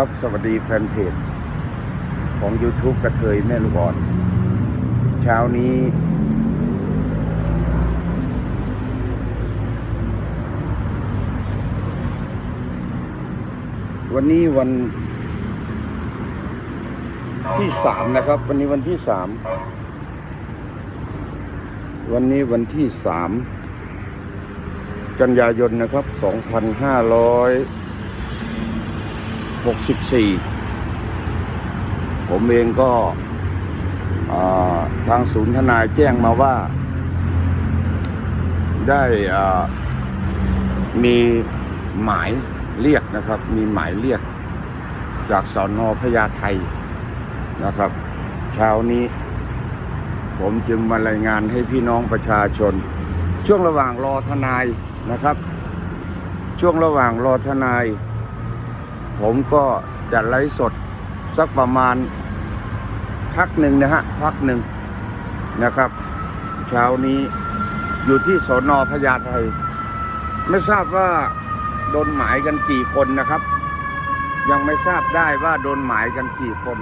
ครับ สวัสดีแฟนเพจ ของ YouTube กระเทยแม่ลูกอ่อน เช้านี้ วันนี้วันที่สามนะครับ วันนี้วันที่สามวันนี้วันที่สามกันยายนนะครับสองพันห้าร้อย 64 ผมเองก็ทางศูนย์ทนายแจ้งมาว่า ได้มีหมายเรียกนะครับ มีหมายเรียก จากสอนอพญาไทนะครับ เช้านี้ ผมจึงมารายงานให้พี่น้องประชาชน ช่วงระหว่างรอทนายนะครับ ช่วงระหว่างรอทนาย ผมก็จะไลฟ์สดสักประมาณพักหนึ่งนะฮะพักหนึ่งนะครับ เช้านี้อยู่ที่สอนอพญาไทไม่ทราบว่าโดนหมายกันกี่คนนะครับ ยังไม่ทราบได้ว่าโดนหมายกันกี่คน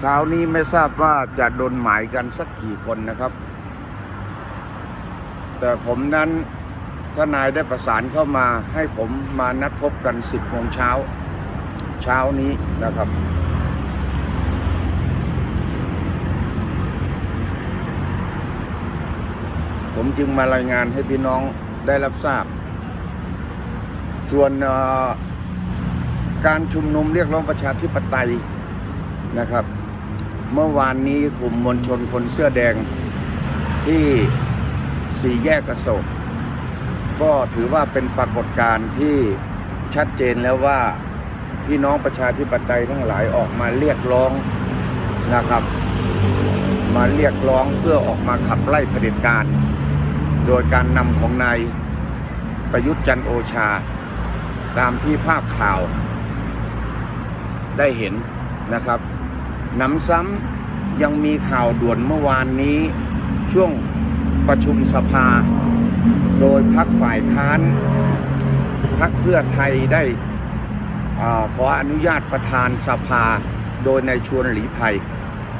เช้านี้ไม่ทราบว่าจะโดนหมายกันสักกี่คนนะครับ แต่ผมนั้น ทนายได้ประสานเข้ามาให้ผมมานัดพบกัน 10โมงเช้า เช้านี้นะครับ ผมจึงมารายงานให้พี่น้องได้รับทราบ ส่วนการชุมนุมเรียกร้องประชาธิปไตยนะครับ เมื่อวานนี้กลุ่มมวลชนคนเสื้อแดงที่สี่แยกกระโศก ก็ถือว่าเป็นปรากฏการณ์ที่ชัดเจนแล้วว่าพี่น้องประชาธิปไตยทั้งหลายออกมาเรียกร้องนะครับ มาเรียกร้องเพื่อออกมาขับไล่เผด็จการ โดยการนำของนายประยุทธ์จันโอชา ตามที่ภาพข่าวได้เห็นนะครับหนำซ้ำยังมีข่าวด่วนเมื่อวานนี้ช่วงประชุมสภา โดยพักฝ่ายค้านพักเพื่อไทยได้ขออนุญาตประธานสภาโดยในายชวนหลีภัย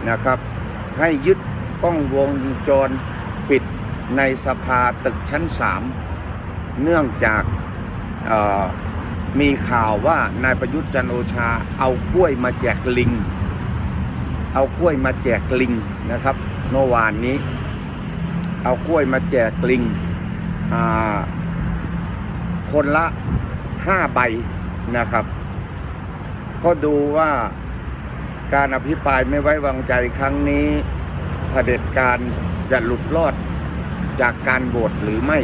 นะครับ ให้ยึดกล้องวงจรปิดในสภาตึกชั้น 3 เนื่องจากมีข่าวว่านายประยุทธ์จันโอชาเอากล้วยมาแจกลิง เอากล้วยมาแจกลิงนะครับเมื่อวานนี้ เอากล้วยมาแจกลิง คนละห้าใบนะครับ ก็ดูว่าการอภิปรายไม่ไว้วางใจครั้งนี้เผด็จการจะหลุดรอดจากการโหวตหรือไม่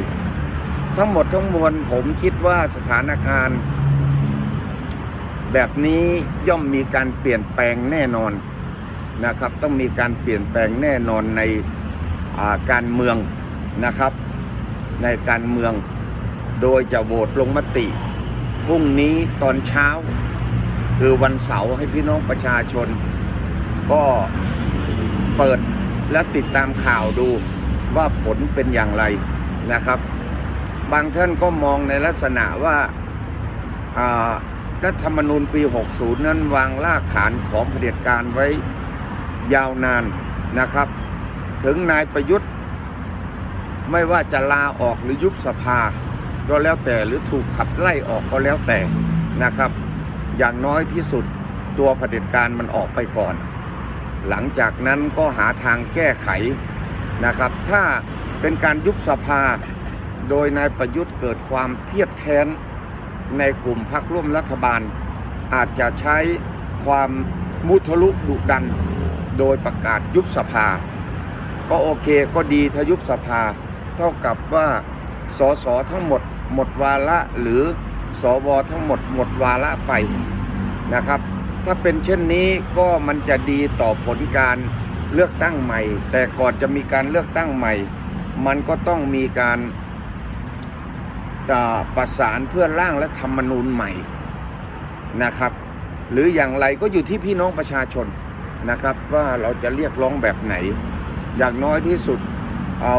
ทั้งหมดทั้งมวลผมคิดว่าสถานการณ์ แบบนี้ย่อมมีการเปลี่ยนแปลงแน่นอนนะครับ ต้องมีการเปลี่ยนแปลงแน่นอนในาการเมืองนะครับ ในการเมือง โดยจะโหวตลงมติพรุ่งนี้ตอนเช้า คือวันเสาร์ให้พี่น้องประชาชน ก็เปิดและติดตามข่าวดูว่าผลเป็นอย่างไรนะครับ บางท่านก็มองในลักษณะว่ารัฐธรรมนูญปี 60 นั้นวางรากฐานของเผด็จการไว้ยาวนานนะครับ ถึงนายประยุทธ์ ไม่ว่าจะลาออกหรือยุบสภา ก็แล้วแต่หรือถูกขับไล่ออกก็แล้วแต่นะครับ อย่างน้อยที่สุดตัวเผด็จการมันออกไปก่อน หลังจากนั้นก็หาทางแก้ไขนะครับ ถ้าเป็นการยุบสภา โดยนายประยุทธ์เกิดความเครียดแค้นในกลุ่มพรรคร่วมรัฐบาล อาจจะใช้ความมุทะลุดุดัน โดยประกาศยุบสภา ก็โอเคก็ดีถ้ายุบสภา เท่ากับว่าสสทั้งหมดหมดวาระหรือสวทั้งหมดหมดวาระไปนะครับ ถ้าเป็นเช่นนี้ก็มันจะดีต่อผลการเลือกตั้งใหม่ แต่ก่อนจะมีการเลือกตั้งใหม่ มันก็ต้องมีการประสานเพื่อร่างและธรรมนูญใหม่นะครับ หรืออย่างไรก็อยู่ที่พี่น้องประชาชนนะครับ ว่าเราจะเรียกร้องแบบไหน อย่างน้อยที่สุด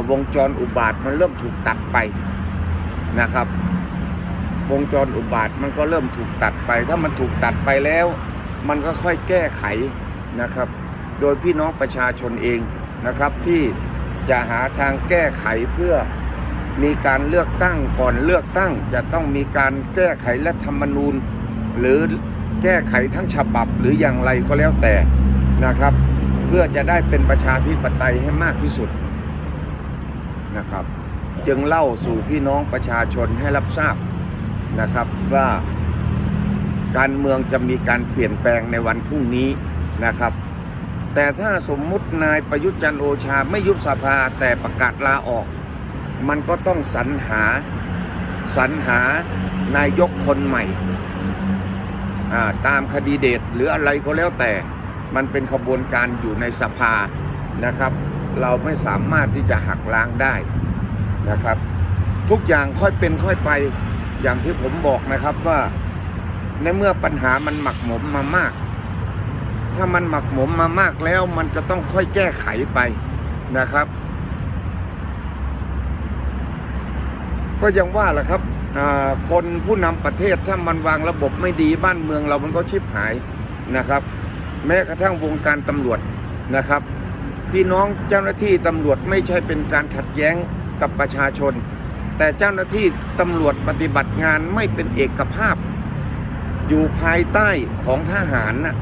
วงจรอุบาทมันเริ่มถูกตัดไปนะครับ วงจรอุบาทมันก็เริ่มถูกตัดไป ถ้ามันถูกตัดไปแล้ว มันก็ค่อยแก้ไขนะครับ โดยพี่น้องประชาชนเองนะครับที่จะหาทางแก้ไขเพื่อมีการเลือกตั้งก่อนเลือกตั้ง จะต้องมีการแก้ไขรัฐธรรมนูญ หรือแก้ไขทั้งฉบับหรืออย่างไรก็แล้วแต่นะครับ เพื่อจะได้เป็นประชาธิปไตยให้มากที่สุด นะครับ จึงเล่าสู่พี่น้องประชาชนให้รับทราบนะครับว่าการเมืองจะมีการเปลี่ยนแปลงในวันพรุ่งนี้นะครับ แต่ถ้าสมมุตินายประยุทธ์จันโอชาไม่ยุบสภาแต่ประกาศลาออก มันก็ต้องสรรหาสรรหานายกคนใหม่ตามคดีเดตหรืออะไรก็แล้วแต่มันเป็นขบวนการอยู่ในสภานะครับ เราไม่สามารถที่จะหักล้างได้นะครับ ทุกอย่างค่อยเป็นค่อยไปอย่างที่ผมบอกนะครับว่าในเมื่อปัญหามันหมักหมมมามาก ถ้ามันหมักหมมมามากแล้วมันจะต้องค่อยแก้ไขไปนะครับ ก็ยังว่าแหละครับคนผู้นำประเทศถ้ามันวางระบบไม่ดีบ้านเมืองเรามันก็ชิบหายนะครับ แม้กระทั่งวงการตำรวจนะครับ พี่น้องเจ้าหน้าที่ตำรวจไม่ใช่เป็นการขัดแย้งกับประชาชน แต่เจ้าหน้าที่ตำรวจปฏิบัติงานไม่เป็นเอกภาพ อยู่ภายใต้ของทหารนะ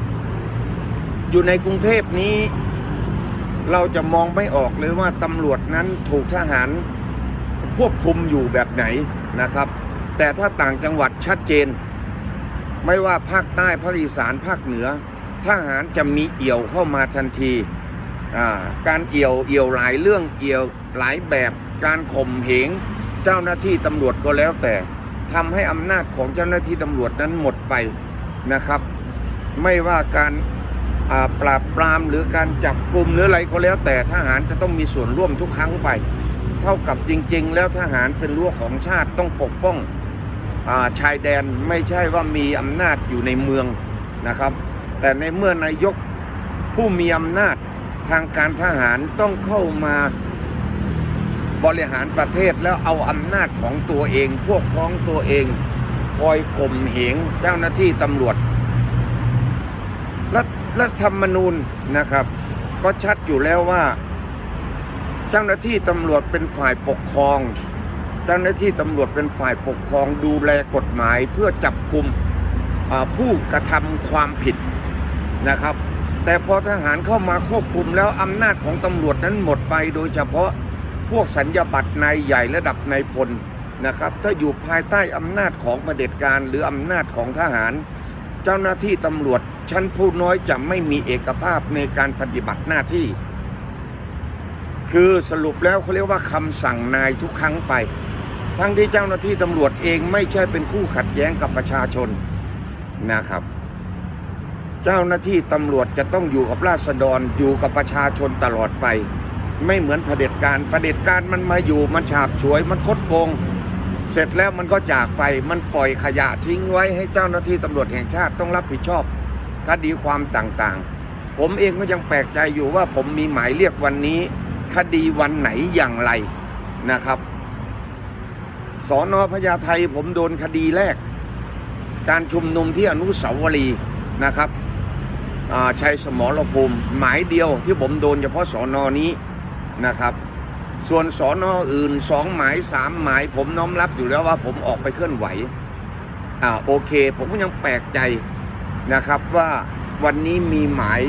อยู่ในกรุงเทพนี้ เราจะมองไม่ออกเลยว่าตำรวจนั้นถูกทหารควบคุมอยู่แบบไหนนะครับ แต่ถ้าต่างจังหวัดชัดเจน ไม่ว่าภาคใต้ภาคอีสานภาคเหนือ ทหารจะมีเอี่ยวเข้ามาทันที การเอี่ยวเอี่ยวหลายเรื่องเอี่ยวหลายแบบการข่มเหงเจ้าหน้าที่ตำรวจก็แล้วแต่ทำให้อำนาจของเจ้าหน้าที่ตำรวจนั้นหมดไปนะครับ ไม่ว่าการปราบปรามหรือการจับกลุ่มหรืออะไรก็แล้ว แต่ทหารจะต้องมีส่วนร่วมทุกครั้งไป เท่ากับจริง ๆ แล้วทหารเป็นรั้วของชาติต้องปกป้องอชายแดนไม่ใช่ว่ามีอำนาจอยู่ในเมืองนะครับ แต่ในเมื่อนายกผู้มีอำนาจ ทางการทหารต้องเข้ามาบริหารประเทศแล้วเอาอำนาจของตัวเอง พวกพ้องตัวเอง คอยข่มเหงเจ้าหน้าที่ตำรวจ รัฐรัฐธรรมนูญนะครับ ก็ชัดอยู่แล้วว่า เจ้าหน้าที่ตำรวจเป็นฝ่ายปกครอง เจ้าหน้าที่ตำรวจเป็นฝ่ายปกครองดูแลกฎหมายเพื่อจับกลุ่มผู้กระทำความผิดนะครับ แต่พอทหารเข้ามาควบคุมแล้วอำนาจของตำรวจนั้นหมดไป โดยเฉพาะพวกสัญญาบัตรนายใหญ่ระดับนายพลนะครับ ถ้าอยู่ภายใต้อำนาจของเผด็จการหรืออำนาจของทหาร เจ้าหน้าที่ตำรวจชั้นผู้น้อยจะไม่มีเอกภาพในการปฏิบัติหน้าที่ คือสรุปแล้วเขาเรียกว่าคำสั่งนายทุกครั้งไป ทั้งที่เจ้าหน้าที่ตำรวจเองไม่ใช่เป็นคู่ขัดแย้งกับประชาชนนะครับ เจ้าหน้าที่ตำรวจจะต้องอยู่กับราษฎรอยู่กับประชาชนตลอดไป ไม่เหมือนเผด็จการเผด็จการมันมาอยู่มันฉาบฉวยมันคดโกง เสร็จแล้วมันก็จากไปมันปล่อยขยะทิ้งไว้ให้เจ้าหน้าที่ตำรวจแห่งชาติต้องรับผิดชอบคดีความต่างๆ ผมเองก็ยังแปลกใจอยู่ว่าผมมีหมายเรียกวันนี้ คดีวันไหนอย่างไรนะครับสอนอพญาไทผมโดนคดีแรก การชุมนุมที่อนุสาวรีย์นะครับ ชัยสมรภูมิหมายเดียวที่ผมโดนเฉพาะสอนอนี้นะครับ ส่วนสอนออื่นสองหมายสามหมาย ผมน้อมรับอยู่แล้วว่าผมออกไปเคลื่อนไหวอ่าโอเค ผมก็ยังแปลกใจนะครับว่าวันนี้มีหมาย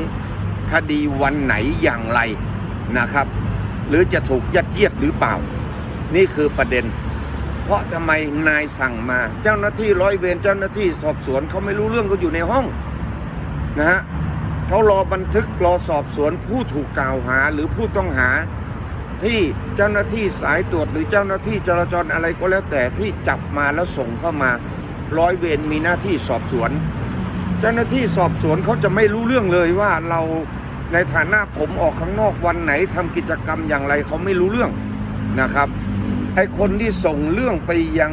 คดีวันไหนอย่างไรนะครับ หรือจะถูกยัดเยียดหรือเปล่า นี่คือประเด็น เพราะทำไมนายสั่งมา เจ้าหน้าที่ร้อยเวรเจ้าหน้าที่สอบสวนเขาไม่รู้เรื่องก็อยู่ในห้องนะฮะ เขารอบันทึกรอสอบสวนผู้ถูกกล่าวหาหรือผู้ต้องหา ที่เจ้าหน้าที่สายตรวจหรือเจ้าหน้าที่จราจรอะไรก็แล้วแต่ที่จับมาแล้วส่งเข้ามาร้อยเวรมีหน้าที่สอบสวน เจ้าหน้าที่สอบสวนเขาจะไม่รู้เรื่องเลยว่าเราในฐานะผมออกข้างนอกวันไหนทำกิจกรรมอย่างไรเขาไม่รู้เรื่องนะครับไอคนที่ส่งเรื่องไปยัง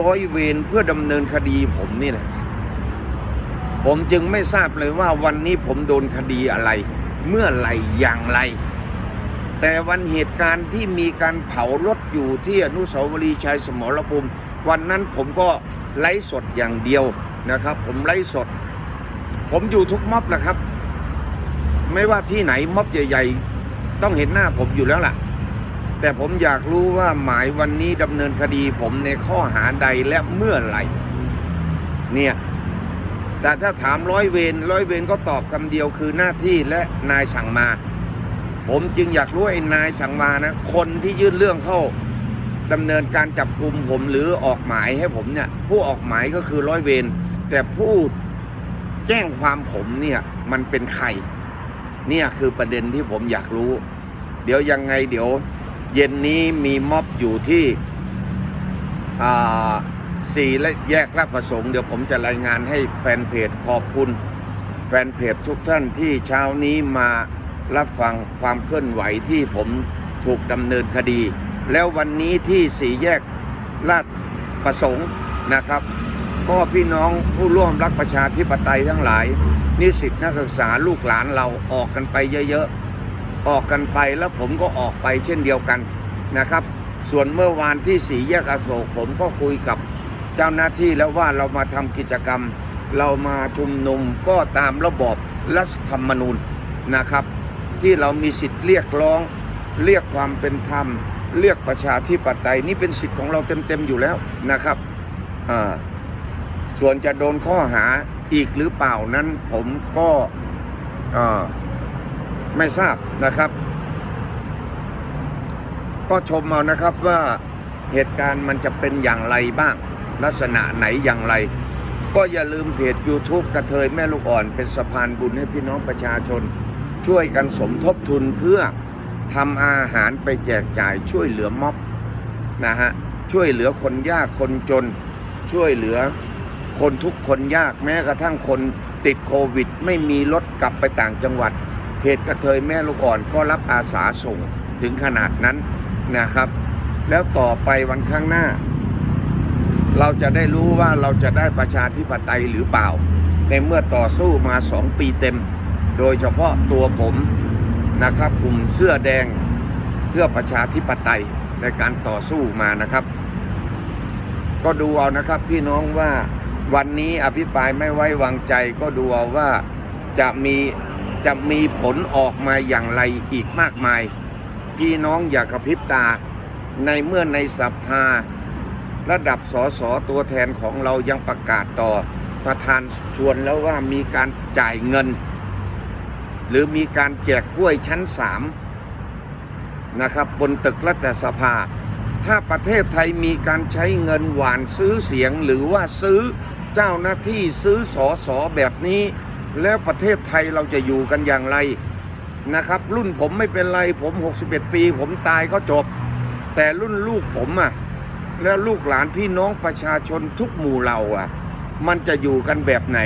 ร้อยเวรเพื่อดำเนินคดีผมนี่แหละ ผมจึงไม่ทราบเลยว่าวันนี้ผมโดนคดีอะไร เมื่อไหรอย่างไร แต่วันเหตุการณ์ที่มีการเผารถอยู่ที่อนุสาวรีย์ชัยสมรภูมิ วันนั้นผมก็ไลฟ์สดอย่างเดียวนะครับ ผมไลฟ์สด ผมอยู่ทุกม็อบแหละครับ ไม่ว่าที่ไหนม็อบใหญ่ ๆ ต้องเห็นหน้าผมอยู่แล้วล่ะ แต่ผมอยากรู้ว่าหมายวันนี้ดำเนินคดีผมในข้อหาใดและเมื่อไหร่ เนี่ย แต่ถ้าถามร้อยเวรร้อยเวรก็ตอบคำเดียวคือหน้าที่และนายสั่งมา ผมจึงอยากรู้ไอ้นายสั่งมานะ คนที่ยื่นเรื่องเข้าดำเนินการจับกลุ่มผมหรือออกหมายให้ผมเนี่ย ผู้ออกหมายก็คือร้อยเวรแต่ผู้แจ้งความผมเนี่ยมันเป็นใครเนี่ยคือประเด็นที่ผมอยากรู้ เดี๋ยวยังไงเดี๋ยว เย็นนี้มีม็อบอยู่ที่อ่า สี่และแยกลาดประสงค์เดี๋ยวผมจะรายงานให้แฟนเพจขอบคุณ แฟนเพจทุกท่านที่เช้านี้มารับฟังความเคลื่อนไหวที่ผมถูกดำเนินคดี แล้ววันนี้ที่สี่แยกลาดประสงค์นะครับ ก็พี่น้องผู้ร่วมรักประชาธิปไตยทั้งหลาย นิสิตนักศึกษาลูกหลานเราออกกันไปเยอะๆ ออกกันไปแล้วผมก็ออกไปเช่นเดียวกันนะครับ ส่วนเมื่อวานที่สีแยกอโศกผมก็คุยกับ จ้าหน้าที่แล้วว่าเรามาทำกิจกรรม เรามาชุมนุมก็ตามระบอบรัฐธรรมนูญนะครับ ที่เรามีสิทธิ์เรียกร้อง เรียกความเป็นธรรม เรียกประชาธิปไตยนี่เป็นสิทธิ์ของเราเต็มๆอยู่แล้วนะครับส่วนจะโดนข้อหาอีกหรือเปล่านั้นผมก็ไม่ทราบนะครับ ก็ชมเอานะครับว่าเหตุการณ์มันจะเป็นอย่างไรบ้าง ลักษณะไหนอย่างไร ก็อย่าลืมเพจ YouTube กระเทยแม่ลูกอ่อน เป็นสะพานบุญให้พี่น้องประชาชน ช่วยกันสมทบทุนเพื่อทำอาหารไปแจกจ่ายช่วยเหลือม็อบนะฮะช่วยเหลือคนยากคนจน ช่วยเหลือคนทุกคนยากแม้กระทั่งคนติดโควิด ไม่มีรถกลับไปต่างจังหวัดเพจกระเทยแม่ลูกอ่อนก็รับอาสาส่งถึงขนาดนั้นนะครับ แล้วต่อไปวันข้างหน้า เราจะได้รู้ว่าเราจะได้ประชาธิปไตยหรือเปล่า ในเมื่อต่อสู้มาสองปีเต็ม โดยเฉพาะตัวผมนะครับกลุ่มเสื้อแดงเพื่อประชาธิปไตยในการต่อสู้มานะครับ ก็ดูเอานะครับพี่น้องว่าวันนี้อภิปรายไม่ไว้วางใจก็ดูเอาว่าจะมีจะมีผลออกมาอย่างไรอีกมากมาย พี่น้องอย่ากระพริบตาในเมื่อในสภา ระดับสสตัวแทนของเรายังประกาศต่อประธานชวนแล้วว่ามีการจ่ายเงิน หรือมีการแจกกล้วยชั้นสามนะครับบนตึกรัฐสภา ถ้าประเทศไทยมีการใช้เงินหวานซื้อเสียงหรือว่าซื้อเจ้าหน้าที่ซื้อสอสอแบบนี้ แล้วประเทศไทยเราจะอยู่กันอย่างไรนะครับ รุ่นผมไม่เป็นไรผม 61 ปี ผมตายก็จบ แต่รุ่นลูกผมอะ แล้วลูกหลานพี่น้องประชาชนทุกหมู่เหล่าอะ มันจะอยู่กันแบบไหน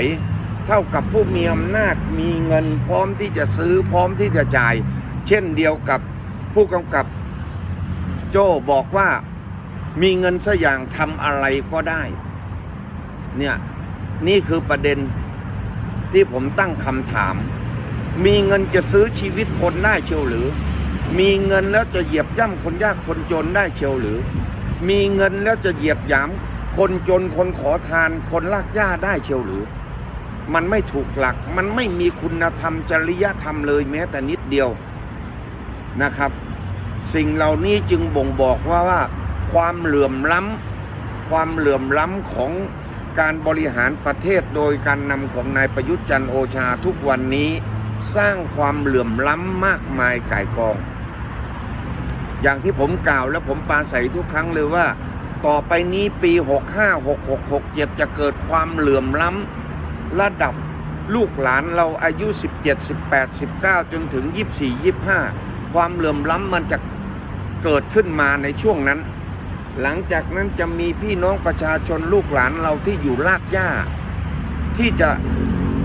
เท่ากับผู้มีอำนาจมีเงินพร้อมที่จะซื้อพร้อมที่จะจ่าย เช่นเดียวกับผู้กำกับโจบอกว่ามีเงินสักอย่างทำอะไรก็ได้ เนี่ยนี่คือประเด็นที่ผมตั้งคำถาม มีเงินจะซื้อชีวิตคนได้เชียวหรือ มีเงินแล้วจะเหยียบย่ำคนยากคนจนได้เชียวหรือ มีเงินแล้วจะเหยียบหยาม คนจนคนขอทานคนลากหญ้าได้เชียวหรือ มันไม่ถูกหลัก มันไม่มีคุณธรรมจริยธรรมเลยแม้แต่นิดเดียวนะครับ สิ่งเหล่านี้จึงบ่งบอกว่าว่า ความเหลื่อมล้ำความเหลื่อมล้ำของการบริหารประเทศโดยการนำของนายประยุทธ์จันทร์โอชาทุกวันนี้ สร้างความเหลื่อมล้ำมากมายก่ายกอง อย่างที่ผมกล่าวและผมปาศัยทุกครั้งเลยว่า ต่อไปนี้ปี 65 66 67 จะเกิดความเหลื่อมล้ำระดับลูกหลานเราอายุ 17 18 19 จนถึง 24 25 ความเหลื่อมล้ำมันจะเกิดขึ้นมาในช่วงนั้น หลังจากนั้นจะมีพี่น้องประชาชนลูกหลานเราที่อยู่ลากหญ้า ที่จะ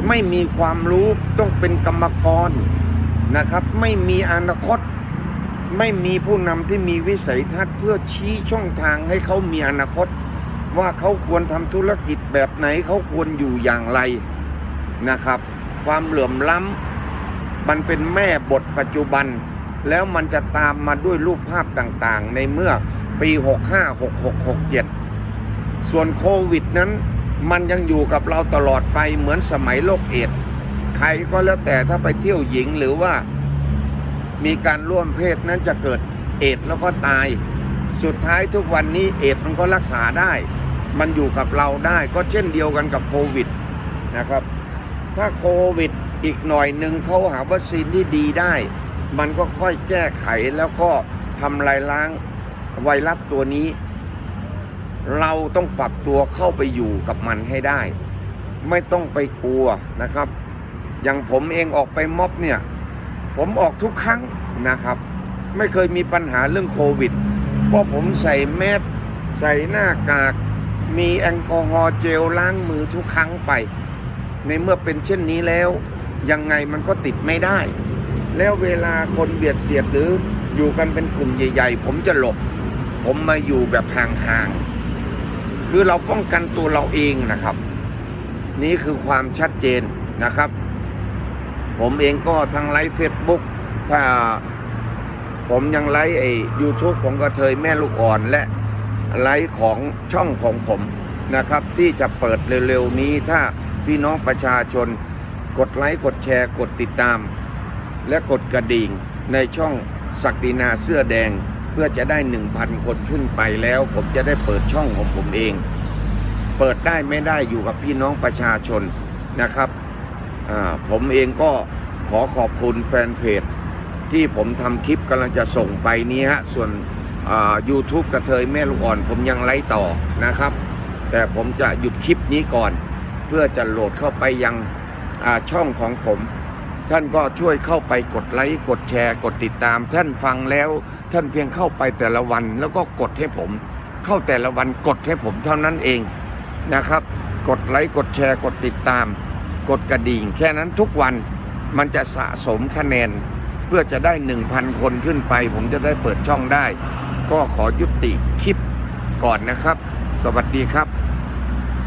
ไม่มีความรู้ต้องเป็นกรรมกรนะครับ ไม่มีอนาคต ไม่มีผู้นำที่มีวิสัยทัศน์เพื่อชี้ช่องทางให้เขามีอนาคต ว่าเขาควรทำธุรกิจแบบไหนเขาควรอยู่อย่างไรนะครับ ความเหลื่อมล้ำมันเป็นแม่บทปัจจุบัน แล้วมันจะตามมาด้วยรูปภาพต่างๆ ในเมื่อปี 65 66 67 ส่วนโควิดนั้นมันยังอยู่กับเราตลอดไปเหมือนสมัยโรคเอดใครก็แล้วแต่ถ้าไปเที่ยวหญิงหรือว่า มีการร่วมเพศนั้นจะเกิดเอดแล้วก็ตาย สุดท้ายทุกวันนี้เอดมันก็รักษาได้ มันอยู่กับเราได้ก็เช่นเดียวกันกับโควิดนะครับ ถ้าโควิดอีกหน่อยหนึ่งเขาหาวัคซีนที่ดีได้ มันก็ค่อยแก้ไขแล้วก็ทำลายล้างไวรัสตัวนี้ เราต้องปรับตัวเข้าไปอยู่กับมันให้ได้ ไม่ต้องไปกลัวนะครับ อย่างผมเองออกไปม็อบเนี่ย ผมออกทุกครั้งนะครับ ไม่เคยมีปัญหาเรื่องโควิด เพราะผมใส่แมสใส่หน้ากาก มีแอลกอฮอล์เจลล้างมือทุกครั้งไป ในเมื่อเป็นเช่นนี้แล้ว ยังไงมันก็ติดไม่ได้ แล้วเวลาคนเบียดเสียดหรืออยู่กันเป็นกลุ่มใหญ่ ๆ ผมจะหลบ ผมมาอยู่แบบห่างๆ คือเราป้องกันตัวเราเองนะครับ นี่คือความชัดเจนนะครับ ผมเองก็ทั้งไลฟ์เฟซบุ๊กถ้าผมยังไลฟ์ไอ้ยูทูบของกระเทยแม่ลูกอ่อนและไลฟ์ของช่องของผมนะครับ ที่จะเปิดเร็วๆนี้ถ้าพี่น้องประชาชนกดไลค์กดแชร์กดติดตาม และกดกระดิ่งในช่องศักดินาเสื้อแดงเพื่อจะได้ 1,000 คนขึ้นไปแล้ว ผมจะได้เปิดช่องของผมเอง เปิดได้ไม่ได้อยู่กับพี่น้องประชาชนนะครับ ผมเองก็ขอขอบคุณแฟนเพจ ที่ผมทำคลิปกำลังจะส่งไปนี้ฮะ ส่วนยูทูบกระเทยแม่ลูกอ่อน ผมยังไลฟ์ต่อนะครับ แต่ผมจะหยุดคลิปนี้ก่อน เพื่อจะโหลดเข้าไปยังช่องของผม ท่านก็ช่วยเข้าไปกดไลค์กดแชร์ กดติดตาม ท่านฟังแล้วท่านเพียงเข้าไปแต่ละวัน แล้วก็กดให้ผม เข้าแต่ละวันกดให้ผมเท่านั้นเองนะครับ กดไลค์กดแชร์กดติดตาม กดกระดิ่ง แค่นั้นทุกวันมันจะสะสมคะแนน เพื่อจะได้ 1,000 คนขึ้นไป ผมจะได้เปิดช่องได้ ก็ขอยุติคลิปก่อนนะครับ สวัสดีครับ